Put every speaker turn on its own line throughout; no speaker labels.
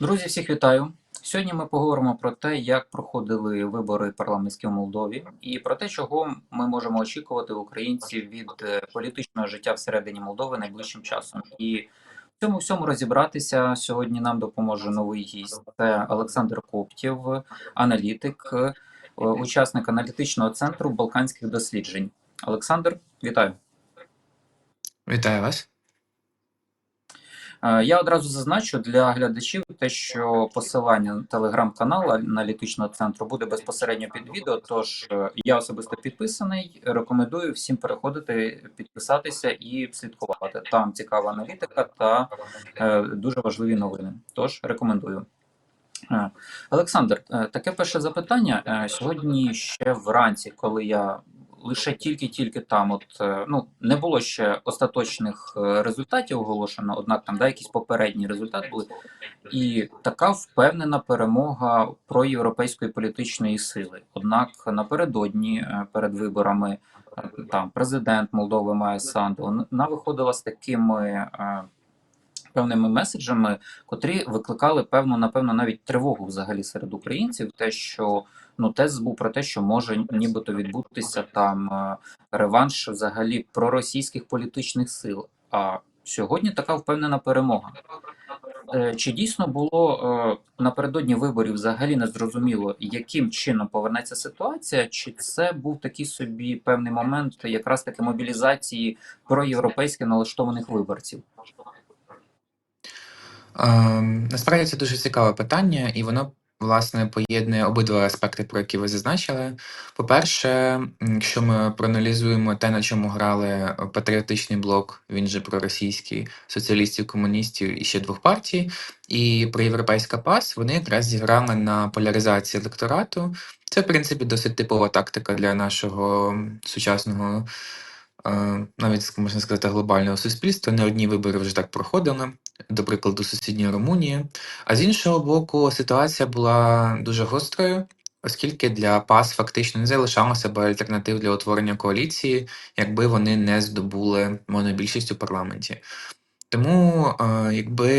Друзі, всіх вітаю. Сьогодні ми поговоримо про те, як проходили вибори парламентські в Молдові, і про те, чого ми можемо очікувати українці від е, політичного життя всередині Молдови найближчим часом. І в цьому всьому розібратися сьогодні нам допоможе новий гість. Це Олександр Коптєв, аналітик, е, учасник аналітичного центру Балканських досліджень. Олександр, вітаю.
Вітаю вас.
Е, Я одразу зазначу для глядачів те, що посилання на телеграм-канал аналітичного центру буде безпосередньо під відео. Тож е, я особисто підписаний. Рекомендую всім переходити, підписатися і слідкувати. Там цікава аналітика та е, дуже важливі новини. Тож рекомендую. Олександр, таке перше запитання. Сьогодні ще вранці, коли я лише тільки-тільки там, от е, ну не було ще остаточних е, результатів оголошено, однак там да, якісь попередні результати були, і така впевнена перемога проєвропейської політичної сили. Однак напередодні е, перед виборами там президент Молдови Майя Санду вона виходила з такими. Певними меседжами, котрі викликали певну, напевно, навіть тривогу взагалі серед українців, те, що ну тез був про те, що може нібито відбутися там е, реванш взагалі проросійських політичних сил. А сьогодні така впевнена перемога. Е, Чи дійсно було е, напередодні виборів взагалі не зрозуміло, яким чином повернеться ситуація? Чи це був такий собі певний момент, якраз таки мобілізації проєвропейськи налаштованих виборців?
Ем, насправді це дуже цікаве питання, і воно, власне, поєднує обидва аспекти, про які ви зазначили. По-перше, якщо ми проаналізуємо те, на чому грали патріотичний блок, він же проросійський, соціалістів, комуністів і ще двох партій, і проєвропейська ПАС, вони якраз зіграли на поляризації електорату. Це, в принципі, досить типова тактика для нашого сучасного. е, Навіть можна сказати глобального суспільства не одні вибори вже так проходили до прикладу, сусідньої Румунії. А з іншого боку, ситуація була дуже гострою, оскільки для ПАС фактично не залишалося б альтернатив для утворення коаліції, якби вони не здобули монобільшість у парламенті. Тому, е, якби.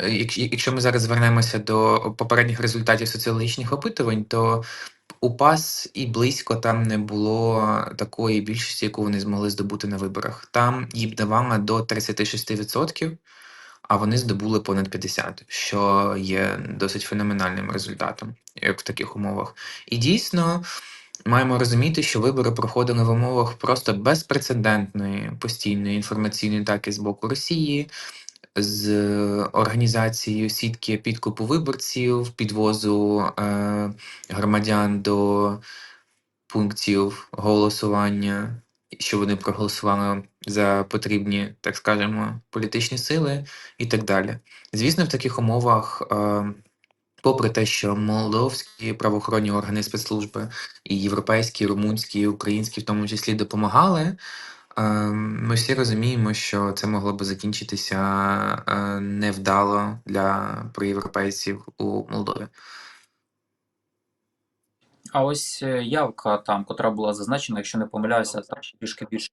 е, якщо- Якщо ми зараз звернемося до попередніх результатів соціологічних опитувань, то у ПАС і близько там не було такої більшості, яку вони змогли здобути на виборах. Там їм давало до 36%, а вони здобули понад 50%, що є досить феноменальним результатом як в таких умовах. І дійсно маємо розуміти, що вибори проходили в умовах просто безпрецедентної постійної інформаційної атаки з боку Росії. З організацією сітки підкупу виборців, підвозу е, громадян до пунктів голосування, що вони проголосували за потрібні, так скажемо, політичні сили і так далі. Звісно, в таких умовах, е, попри те, що молдовські правоохоронні органи спецслужби і європейські, румунські, і українські в тому числі допомагали. Е, Ми всі розуміємо, що це могло би закінчитися е, невдало для проєвропейців у Молдові.
А ось е, явка там, котра була зазначена, якщо не помиляюся, там трішки більше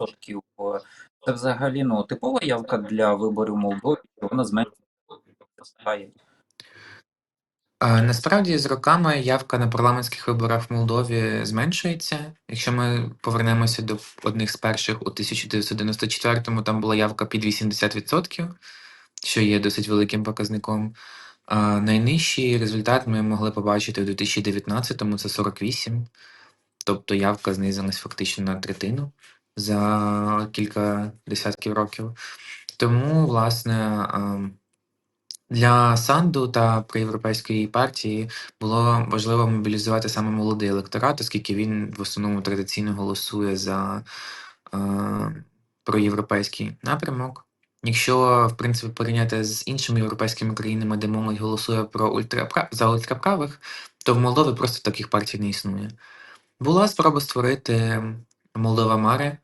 5%. е, Це взагалі ну, типова явка для виборів Молдови, що вона зменшує.
Е, Насправді, з роками явка на парламентських виборах в Молдові зменшується. Якщо ми повернемося до одних з перших у 1994-му, там була явка під 80%, що є досить великим показником. А найнижчий результат ми могли побачити у 2019-му це 48, тобто явка знизилась фактично на третину за кілька десятків років. Тому, власне, для Санду та проєвропейської партії було важливо мобілізувати саме молодий електорат, оскільки він в основному традиційно голосує за е, проєвропейський напрямок. Якщо, в принципі, порівняти з іншими європейськими країнами, де молодь голосує про ультрапра... за ультраправих, то в Молдові просто таких партій не існує. Була спроба створити Молдова Маре,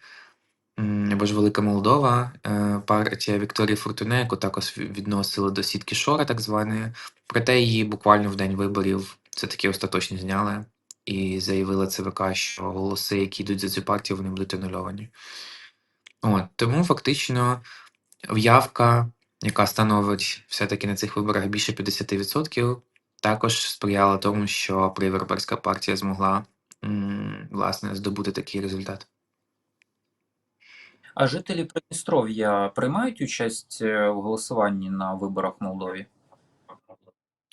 Або ж Велика Молдова, е, партія Вікторії Фортуне, яку також ві- відносили до сітки Шора, так званої. Проте її буквально в день виборів це таки остаточно зняли і заявила ЦВК, що голоси, які йдуть за цю партію, вони будуть анульовані. От, тому фактично явка яка становить все-таки на цих виборах більше 50%, також сприяла тому, що проєвропейська партія змогла м, власне здобути такий результат.
А жителі Придністров'я приймають участь у в голосуванні на виборах в Молдові?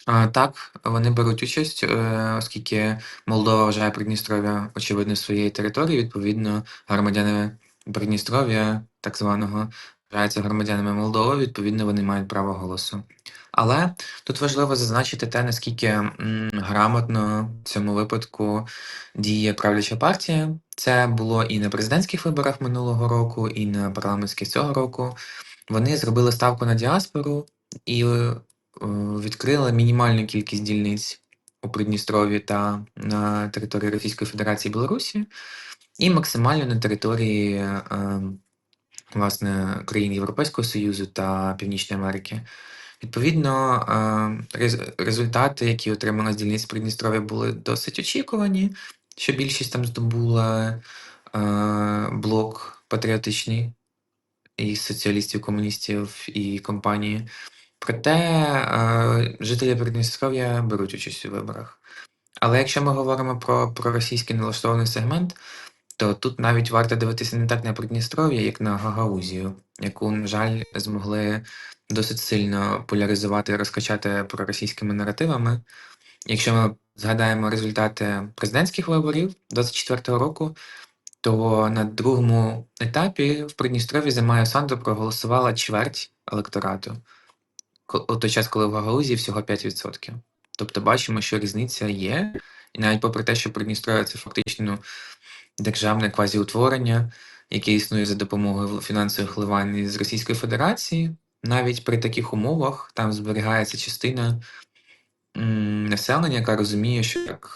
А, Так, вони беруть участь, е, оскільки Молдова вважає Придністров'я, очевидно, своєю територією. Відповідно, громадяни Придністров'я, так званого, вважаються громадянами Молдови, відповідно, вони мають право голосу. Але тут важливо зазначити те, наскільки грамотно в цьому випадку діє правляча партія. Це було і на президентських виборах минулого року, і на парламентських цього року. Вони зробили ставку на діаспору і е, відкрили мінімальну кількість дільниць у Придністров'ї та на території Російської Федерації Білорусі, і максимально на території е, власне країн Європейського Союзу та Північної Америки. Відповідно, е, результати, які отримала з дільниць Придністров'я, були досить очікувані, що більшість там здобула е, блок патріотичний і соціалістів, комуністів і компанії. Проте е, жителі Придністров'я беруть участь у виборах. Але якщо ми говоримо про проросійський налаштований сегмент, то тут навіть варто дивитися не так на Придністров'я, як на Гагаузію, яку, на жаль, змогли досить сильно поляризувати і розкачати проросійськими наративами. Якщо ми згадаємо результати президентських виборів 24-го року, то на другому етапі в Придністров'ї за Майю Санду проголосувала чверть електорату. У той час, коли в Гагаузії всього 5%. Тобто бачимо, що різниця є, і навіть попри те, що Придністров'я це фактично державне квазіутворення, яке існує за допомогою фінансових вливань з Російської Федерації, навіть при таких умовах там зберігається частина населення, яка розуміє, що так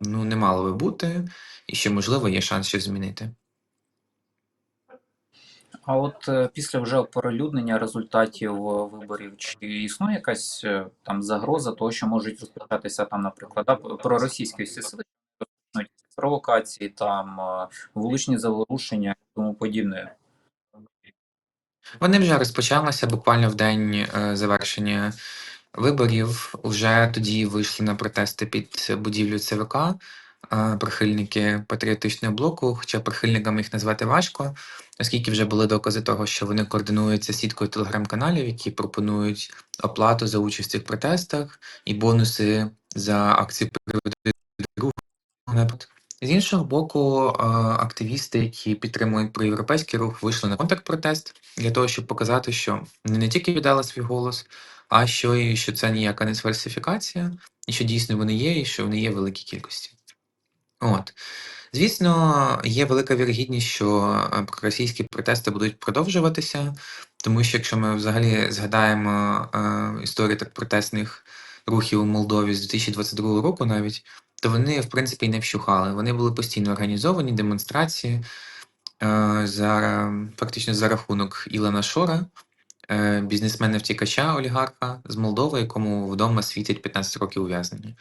ну, не мало би бути, і що, можливо, є шанс щось змінити.
А от е, після вже оприлюднення результатів е, виборів, чи існує якась е, там загроза того, що можуть розпочатися там, наприклад, проросійські всі сили, провокації, там е, вуличні заворушення і тому подібне?
Вони вже розпочалися буквально в день е, завершення виборів. Уже тоді вийшли на протести під будівлю ЦВК е, прихильники патріотичного блоку, хоча прихильниками їх назвати важко, оскільки вже були докази того, що вони координуються сіткою телеграм-каналів, які пропонують оплату за участь в протестах і бонуси за акції «Приведи другого. З іншого боку, активісти, які підтримують проєвропейський рух, вийшли на контрпротест для того, щоб показати, що не тільки віддали свій голос, а що, і що це ніяка не сфальсифікація, і що дійсно вони є, і що вони є в великій кількості. От. Звісно, є велика вірогідність, що проросійські протести будуть продовжуватися, тому що якщо ми взагалі згадаємо е, історію так протестних рухів у Молдові з 2022 року навіть, то вони, в принципі, і не вщухали. Вони були постійно організовані, демонстрації е, за фактично за рахунок Ілана Шора, е, бізнесмена-втікача олігарха з Молдови, якому вдома світять 15 років ув'язнення.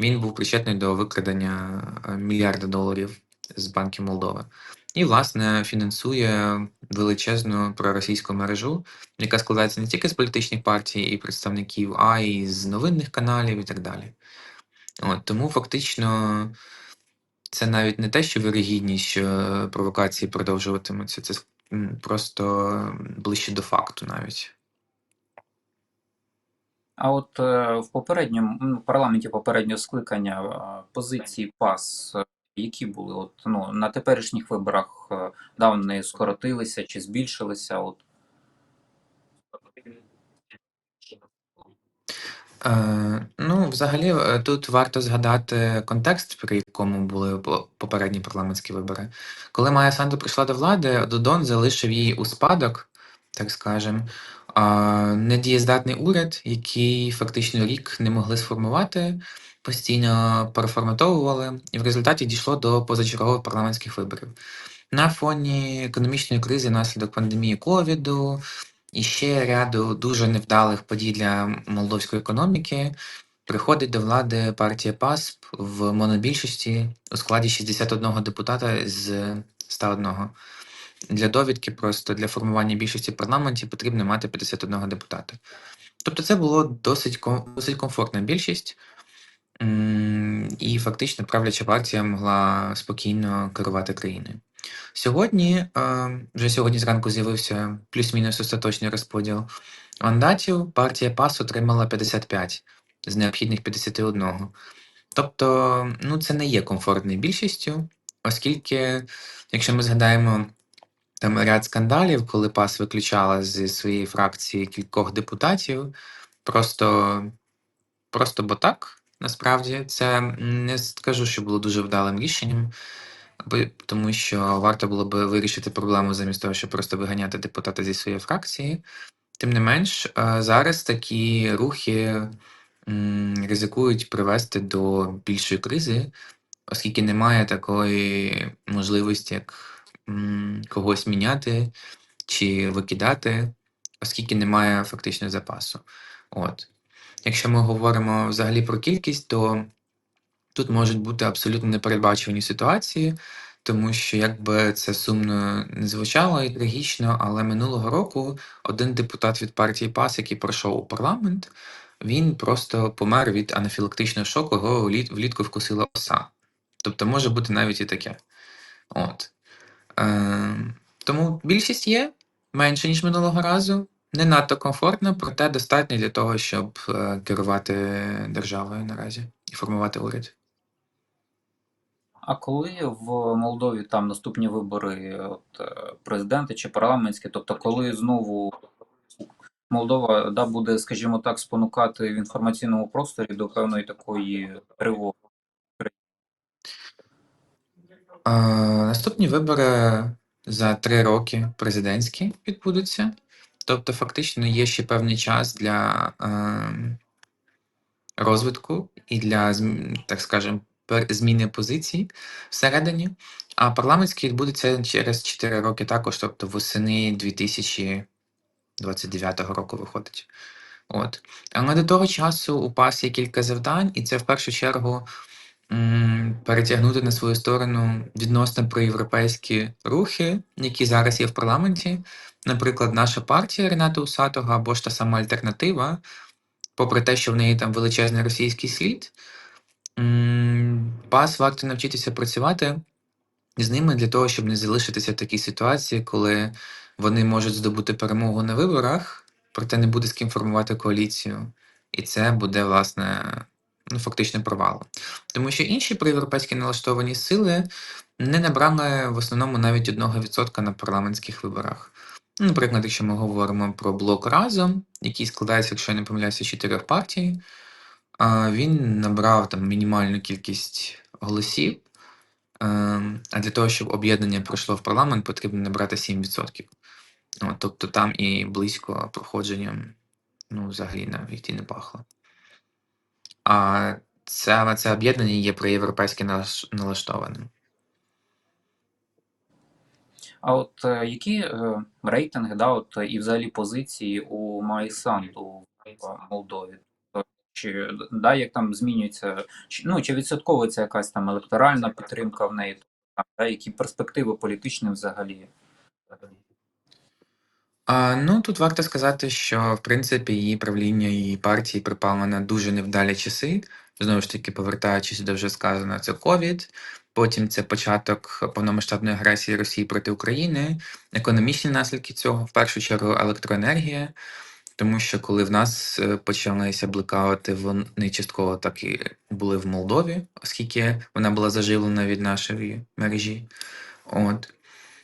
Він був причетний до викрадення е, мільярда доларів з банків Молдови. І, власне, фінансує величезну проросійську мережу, яка складається не тільки з політичних партій і представників, а й з новинних каналів і так далі. От, тому фактично це навіть не те, що вірогідність, що провокації продовжуватимуться, це просто ближче до факту навіть.
А от е, в попередньому ну, парламенті попереднього скликання е, позиції ПАС, е, які були? От ну на теперішніх виборах е, да, вони скоротилися чи збільшилися? От
Е, ну, взагалі, е, тут варто згадати контекст, при якому були попередні парламентські вибори. Коли Майя Санду прийшла до влади, Додон залишив їй у спадок, так скажем, недієздатний уряд, який фактично рік не могли сформувати, постійно переформатовували, і в результаті дійшло до позачергових парламентських виборів. На фоні економічної кризи внаслідок пандемії ковіду і ще ряду дуже невдалих подій для молдовської економіки приходить до влади партія ПАСП в монобільшості у складі 61 депутата з 101. Для довідки, просто для формування більшості в парламенті потрібно мати 51 депутата. Тобто це було досить, досить комфортна більшість, і фактично правляча партія могла спокійно керувати країною. Сьогодні, е, вже сьогодні зранку з'явився плюс-мінус остаточний розподіл мандатів. Партія ПАС отримала 55 з необхідних 51. Тобто, ну, це не є комфортною більшістю, оскільки, якщо ми згадаємо там ряд скандалів, коли ПАС виключала зі своєї фракції кількох депутатів, просто, просто бо так, насправді, це не скажу, що було дуже вдалим рішенням, тому що варто було би вирішити проблему замість того, щоб просто виганяти депутата зі своєї фракції. Тим не менш, е, зараз такі рухи ризикують привести до більшої кризи, оскільки немає такої можливості, як когось міняти чи викидати, оскільки немає фактично запасу. От. Якщо ми говоримо взагалі про кількість, то тут можуть бути абсолютно непередбачувані ситуації, тому що, якби це сумно не звучало і трагічно, але минулого року один депутат від партії ПАС, який пройшов у парламент, він просто помер від анафілактичного шоку, його влітку вкусила оса. Тобто може бути навіть і таке. От. Е, тому більшість є менше, ніж минулого разу. Не надто комфортно, проте достатньо для того, щоб е, керувати державою наразі і формувати уряд.
А коли в Молдові там наступні вибори от, е, президенти чи парламентські, тобто коли знову Молдова да, буде, скажімо так, спонукати в інформаційному просторі до певної такої тривоги?
Е, наступні вибори за три роки президентські відбудуться. Тобто, фактично, є ще певний час для е, розвитку і для, так скажемо, зміни позицій всередині. А парламентський відбудеться через 4 роки також, тобто восени 2029 року виходить. От. Але до того часу у ПАС є кілька завдань, і це в першу чергу м, перетягнути на свою сторону відносно проєвропейські рухи, які зараз є в парламенті. Наприклад, наша партія Рената Усатого або ж та сама альтернатива, попри те, що в неї там величезний російський слід, ПАС варто навчитися працювати з ними для того, щоб не залишитися в такій ситуації, коли вони можуть здобути перемогу на виборах, проте не буде з ким формувати коаліцію. І це буде, власне, ну, фактично провалом. Тому що інші проєвропейські налаштовані сили не набрали в основному навіть 1% на парламентських виборах. Наприклад, якщо ми говоримо про блок разом, який складається, якщо я не помиляюся, з чотирьох партій, він набрав там мінімальну кількість голосів. Ем, А для того, щоб об'єднання пройшло в парламент, потрібно набрати 7%. От, тобто там і близько проходженням, ну, взагалі навіть і не пахло. А це, це об'єднання є проєвропейськи налаш- налаштованим.
А от е, які е, рейтинги, да, от, і взагалі позиції у Майсанду в Молдові? Чи да, як там змінюється, чи, ну, чи відсотковується якась там електоральна підтримка в неї, да, які перспективи політичні взагалі?
А, ну, тут варто сказати, що в принципі її правління її партії припало на дуже невдалі часи. Знову ж таки, повертаючись до вже сказано, це ковід. Потім це початок повномасштабної агресії Росії проти України, економічні наслідки цього, в першу чергу, електроенергія. Тому що коли в нас е, почалися блекаути, вони частково так і були в Молдові, оскільки вона була заживлена від нашої мережі. От.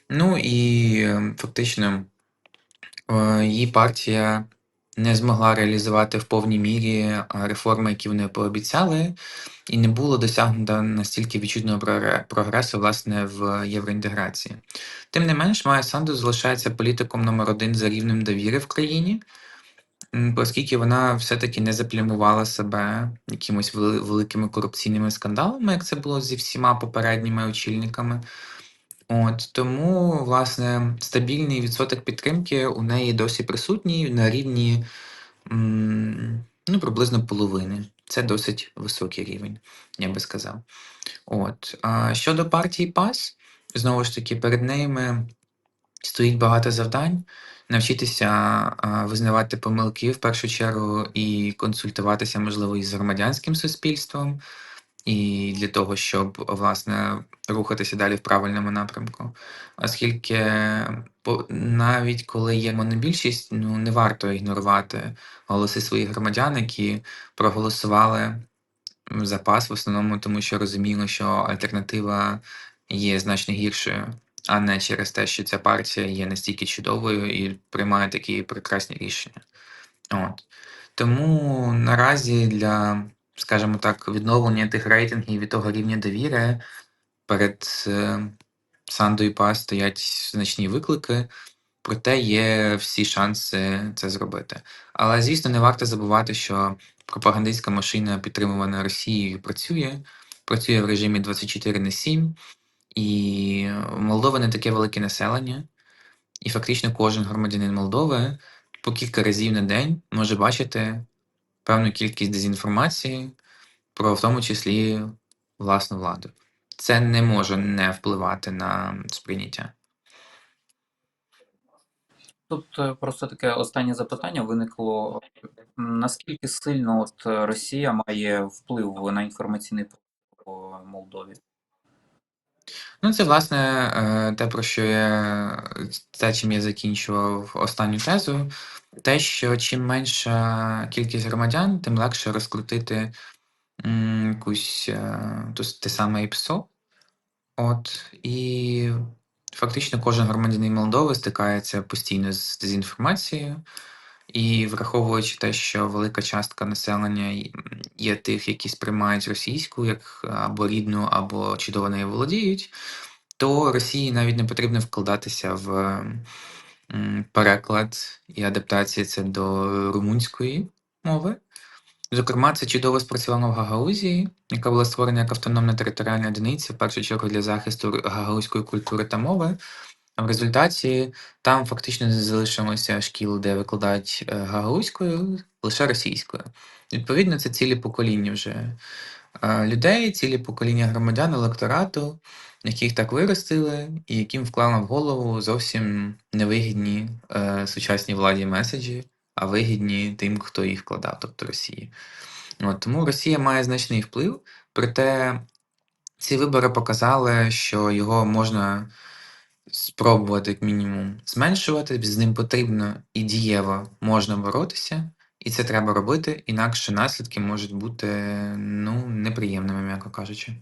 Ну і е, фактично е, її партія не змогла реалізувати в повній мірі е, реформи, які вони пообіцяли, і не було досягнуто настільки відчутного прогре- прогресу власне в євроінтеграції. Тим не менш, Майя Санду залишається політиком номер один за рівнем довіри в країні. Оскільки вона все-таки не заплямувала себе якимось великими корупційними скандалами, як це було зі всіма попередніми очільниками. От тому, власне, стабільний відсоток підтримки у неї досі присутній на рівні ну, приблизно половини. Це досить високий рівень, я би сказав. От. А щодо партії ПАС, знову ж таки, перед ними стоїть багато завдань. Навчитися визнавати помилки в першу чергу і консультуватися, можливо, із громадянським суспільством, і для того, щоб власне рухатися далі в правильному напрямку. Оскільки навіть коли є монобільшість, ну не варто ігнорувати голоси своїх громадян, які проголосували за пас в основному, тому що розуміли, що альтернатива є значно гіршою, а не через те, що ця партія є настільки чудовою і приймає такі прекрасні рішення. От. Тому наразі для, скажімо так, відновлення тих рейтингів і того рівня довіри. Перед е, Сандо і Па стоять значні виклики, проте є всі шанси це зробити. Але, звісно, не варто забувати, що пропагандистська машина, підтримувана Росією, працює, працює в режимі 24 на 7, і Молдова не таке велике населення, і фактично кожен громадянин Молдови по кілька разів на день може бачити певну кількість дезінформації про в тому числі власну владу. Це не може не впливати на сприйняття.
Тут е, просто таке останнє запитання виникло. Наскільки сильно от е, Росія має вплив на інформаційний простір Молдові?
Ну, це власне е, те, про що я те, чим я закінчував останню тезу. Те, що чим менша кількість громадян, тим легше розкрутити якусь е, то те саме ІПСО. От і фактично кожен громадянин Молдови стикається постійно з дезінформацією. І враховуючи те, що велика частка населення є тих, які сприймають російську як або рідну, або чудово нею володіють, то Росії навіть не потрібно вкладатися в переклад і адаптацію це до румунської мови. Зокрема, це чудово спрацювало в Гагаузії, яка була створена як автономна територіальна одиниця, в першу чергу для захисту гагаузької культури та мови. В результаті там фактично залишилося шкіл, де викладають е, гагаузькою, лише російською. Відповідно, це цілі покоління вже е, людей, цілі покоління громадян, електорату, яких так виростили, і яким вклали в голову зовсім невигідні е, сучасній владі меседжі, а вигідні тим, хто їх вкладав, тобто Росії. От, тому Росія має значний вплив, проте ці вибори показали, що його можна спробувати як мінімум зменшувати, з ним потрібно і дієво можна боротися, і це треба робити, інакше наслідки можуть бути ну, неприємними, м'яко кажучи.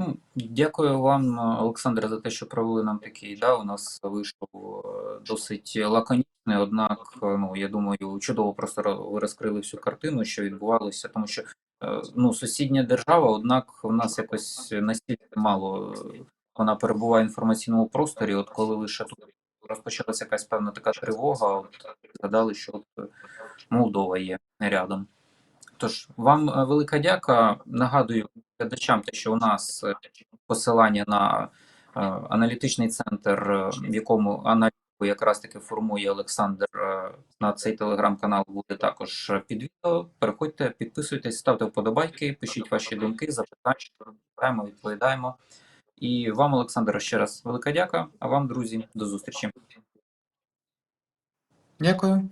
Ну, дякую вам, Олександре, за те, що провели нам такий. Да, у нас вийшов е, досить лаконічний, однак, е, ну я думаю, чудово просто ви розкрили всю картину, що відбувалося, тому що е, ну, сусідня держава, однак в нас якось настільки мало е, вона перебуває в інформаційному просторі. От коли лише тут розпочалася якась певна така тривога, от згадали, що от е, Молдова є рядом. Тож вам е, велика дяка. Нагадую глядачам, те, що у нас е, посилання на е, аналітичний центр, в якому аналітику якраз таки формує Олександр на цей телеграм-канал буде також під відео. Переходьте, підписуйтесь, ставте вподобайки, пишіть ваші думки, запитання, відповідаємо. І вам, Олександр, ще раз велика дяка. А вам, друзі, до зустрічі.
Дякую.